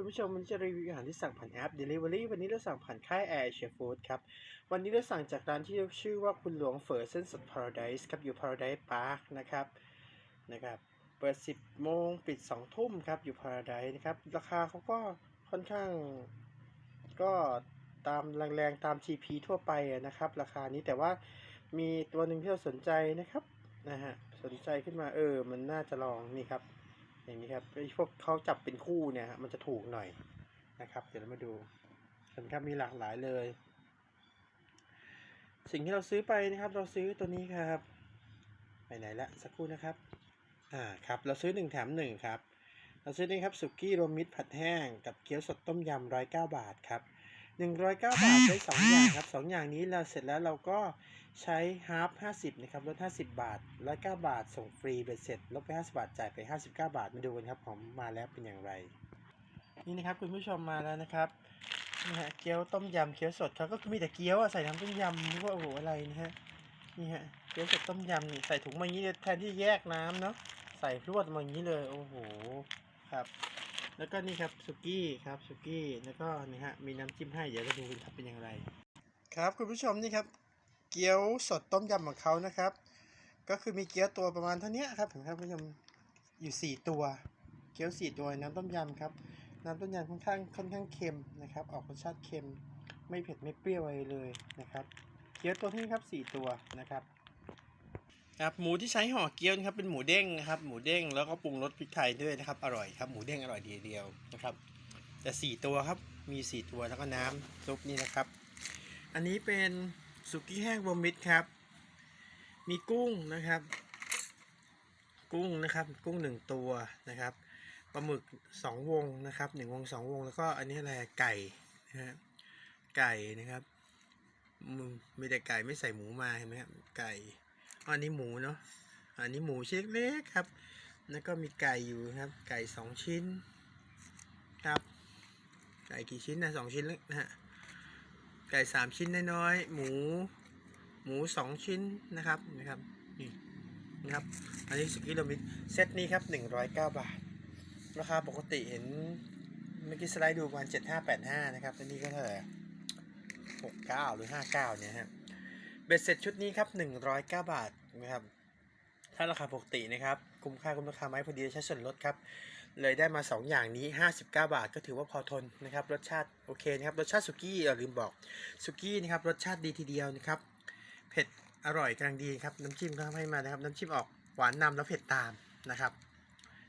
คุณผู้ชมมันจะรีวิวอาหารที่สั่งผ่านแอป Delivery วันนี้เราสั่งผ่านค่าย Air Asia Food ครับ วันนี้เราสั่งจากร้านที่ชื่อว่าคุณหลวงเฝอเส้นสด Paradise ครับ อยู่ Paradise Park นะครับ นะครับ เปิด 10 โมงปิด 2 ทุ่มครับ อยู่ Paradise นะครับ ราคาเขาก็ค่อนข้าง ก็ตามแรงๆ ตาม TP ทั่วไปนะครับ ราคานี้แต่ว่ามีตัวหนึ่งที่เราสนใจนะครับ นะฮะ สนใจขึ้นมาเออ มันน่าจะลองนี่ครับ อย่างนี้ครับไอ้พวกเขาจับเป็นคู่เนี่ยมันจะถูกหน่อยนะครับ เดี๋ยวเรามาดูสินค้ามีหลากหลายเลย สิ่งที่เราซื้อไปนะครับ เราซื้อตัวนี้ครับไปไหนละสักครู่นะครับอ่าครับเราซื้อหนึ่งแถมหนึ่งครับ เราซื้อนี่ครับสุกี้รวมมิตรผัดแห้งกับเกี๊ยวสดต้มยำร้อยเก้าบาทครับ หนึ่งร้อยเก้าบาทได้สองอย่างครับสองอย่างนี้เราเสร็จแล้วเราก็ใช้ฮาร์ฟห้าสิบนะครับลดห้าสิบบาทร้อยเก้าบาท ส่งฟรีเบ็ดเสร็จลบไปห้าสิบาทจ่ายไปห้าสิบเก้าบาทมาดูกันครับผมมาแล้วเป็นอย่างไร นี่นะครับคุณผู้ชมมาแล้วนะครับนี่ฮะเกี๊ยวต้มยำเกี๊ยวสดเขาก็มีแต่เกี๊ยวอะใส่น้ำต้มยำนึกว่าโอ้โหอะไรนะฮะนี่ฮะเกี๊ยวสดต้มยำนี่ใส่ถุงมาอย่างนี้แทนที่แยกน้ำเนาะใส่พรวดมาอย่างนี้เลยโอ้โหครับ แล้วก็นี่ครับสุกี้ครับสุกี้แล้วก็นี่ฮะมีน้ำจิ้มให้เดี๋ยวเราดูกันครับเป็นอย่างไร ครับคุณผู้ชมนี่ครับ เกี๊ยวสดต้มยำของเขานะครับ ก็คือมีเกี๊ยวตัวประมาณเท่านี้ครับผมครับคุณผู้ชมอยู่สี่ตัว เกี๊ยวสี่ตัวน้ำต้มยำครับน้ำต้มยำค่อนข้างค่อนข้างเค็มนะครับ ออกรสชาติเค็มไม่เผ็ดไม่เปรี้ยวอะไรเลยนะครับ เกี๊ยวตัวนี้ครับสี่ตัวนะครับ ครับหมูที่ใช้ห่อเกี๊ยวนะครับเป็นหมูเด้งนะครับหมูเด้งแล้วก็ปรุงรสพริกไทยด้วยนะครับอร่อยครับหมูเด้งอร่อยดีเดียวนะครับแต่สี่ตัวครับมีสี่ตัวแล้วก็น้ำซุปนี่นะครับ อันนี้เป็นสุกี้แห้งบะมิดครับ มีกุ้งนะครับ กุ้งนะครับกุ้งหนึ่งตัวนะครับปลาหมึกสองวงนะครับหนึ่งวงสองวงแล้วก็อันนี้อะไรไก่นะฮะไก่นะครับมีแต่ไก่ไม่ใส่หมูมาเห็นไหมครับไก่ อันนี้หมูเนาะอันนี้หมูชิ้นเล็กครับ แล้วก็มีไก่อยู่ครับ ไก่สองชิ้นครับไก่กี่ชิ้นนะสองชิ้นแล้วนะฮะไก่สามชิ้นน้อยๆหมู หมูสองชิ้นนะครับนะครับนี่นะครับ อันนี้สกิโลมิตเซตนี้ครับหนึ่งร้อยเก้าบาท ราคาปกติเห็นเมื่อกี้สไลด์ดูประมาณเจ็ดห้าแปดห้านะครับอันนี้ก็เท่าไหร่หกเก้าหรือห้าเก้าเนี่ยฮะ เบ็ดเสร็จชุดนี้ครับหนึ่งร้อยเก้าบาทนะครับ ถ้าราคาปกตินะครับ คุ้มค่าคุ้มราคาไหมพอดีใช้ส่วนลดครับ เลยได้มา 2 อย่างนี้ 59 บาทก็ถือว่าพอทนนะครับ รสชาติโอเคนะครับ รสชาติสุกี้อย่าลืมบอก สุกี้นะครับ รสชาติดีทีเดียวนะครับ เผ็ดอร่อยกำลังดีครับ น้ำจิ้มก็ให้มานะครับ น้ำจิ้มออกหวานนำแล้วเผ็ดตามนะครับ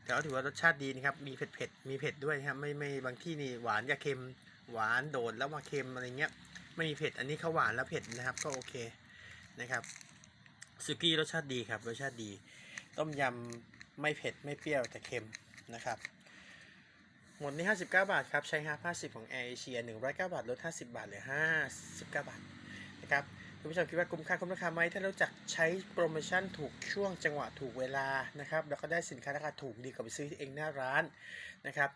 แต่ก็ถือว่ารสชาติดีนะครับ มีเผ็ดเผ็ดมีเผ็ดด้วยนะครับ ไม่ไม่บางที่นี่หวานกับเค็ม หวานโดดแล้วมาเค็มอะไรเงี้ย ไม่มีเผ็ด อันนี้เขาหวานแล้วเผ็ดนะครับ ก็โอเค นะครับสุกี้รสชาติดีครับรสชาติดี ต้มยำไม่เผ็ดไม่เปรี้ยวแต่เค็มนะครับ หมดนี้ 59 บาทครับ ใช้ฮาร์50 ของ Air Asia 109 บาทลด 50 บาทเหลือ 59 บาทนะครับคุณผู้ชมคิดว่าคุ้มค่าคุ้มราคาไหมถ้าเรู้จักใช้โปรโมชั่นถูกช่วงจังหวะถูกเวลานะครับแล้วก็ได้สินค้าราคาถูกดีกว่าไปซื้อเองหน้าร้านนะครับ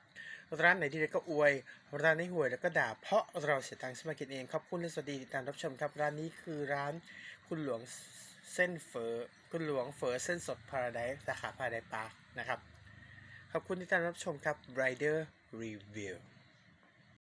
ร้านไหนดีก็อวย ร้านไหนห่วยแล้วก็ด่าเพราะเราเสียตังค์ซื้อมากินเองขอบคุณและสวัสดีติดตามรับชมครับ ร้านนี้คือร้าน คุณหลวงเส้นเฟอคุณหลวงเฟอเส้นสดพาราไดสาขาพาราไดปาร์คนะครับ ขอบคุณที่ติดตามรับชมครับ Rider Review